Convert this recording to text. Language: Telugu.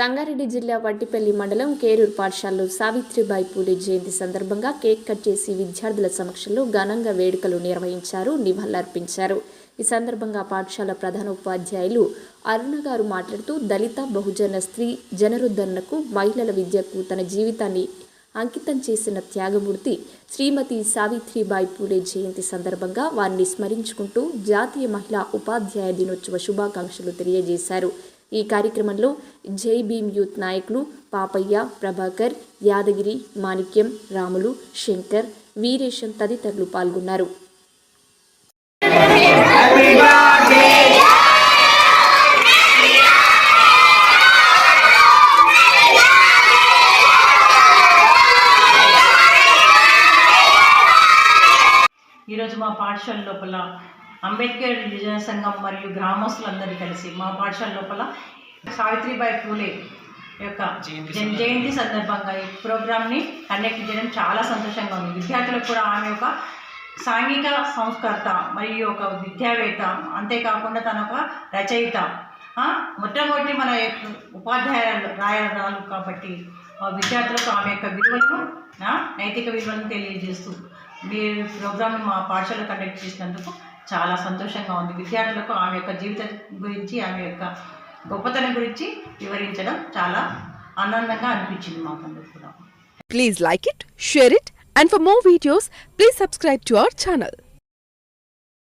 సంగారెడ్డి జిల్లా వడ్డిపల్లి మండలం కేరూరు పాఠశాలలో సావిత్రిబాయి పూలే జయంతి సందర్భంగా కేక్ కట్ చేసి విద్యార్థుల సమక్షంలో ఘనంగా వేడుకలు నిర్వహించారు నివాళులర్పించారు. ఈ సందర్భంగా పాఠశాల ప్రధాన ఉపాధ్యాయులు అరుణ గారు మాట్లాడుతూ దళిత బహుజన స్త్రీ జనరుద్ధరణకు మహిళల విద్యకు తన జీవితాన్ని అంకితం చేసిన త్యాగమూర్తి శ్రీమతి సావిత్రిబాయి పూలే జయంతి సందర్భంగా వారిని స్మరించుకుంటూ జాతీయ మహిళా ఉపాధ్యాయ దినోత్సవ శుభాకాంక్షలు తెలియజేశారు. ఈ కార్యక్రమంలో జై భీమ్ యూత్ నాయకులు పాపయ్య ప్రభాకర్ యాదగిరి మాణిక్యం రాములు శంకర్ వీరేశం తదితరులు పాల్గొన్నారు. ఈరోజు మా పాఠశాల లోపల అంబేద్కర్ యువజన సంఘం మరియు గ్రామస్తులందరూ కలిసి మా పాఠశాల లోపల సావిత్రిబాయి పూలే యొక్క జయంతి సందర్భంగా. ఈ ప్రోగ్రామ్ని కండక్ట్ చేయడం చాలా సంతోషంగా ఉంది. విద్యార్థులకు కూడా ఆమె ఒక సాంఘిక సంస్కర్త మరియు ఒక విద్యావేత్త. అంతేకాకుండా తన ఒక రచయిత. మొట్టమొదటి మన ఉపాధ్యాయులు రాయరాలు కాబట్టి ఆ విద్యార్థులకు ఆమె యొక్క విలువలను నైతిక విలువలను తెలియజేస్తూ మీ ప్రోగ్రామ్ని మా పాఠశాల కండక్ట్ చేసినందుకు చాలా సంతోషంగా ఉంది. విద్యార్థులకు ఆమె యొక్క జీవితం గురించి ఆమె యొక్క గొప్పతనం గురించి వివరించడం చాలా ఆనందంగా అనిపించింది మాకందరికి కూడా. Please like it share it and for more videos please subscribe to our channel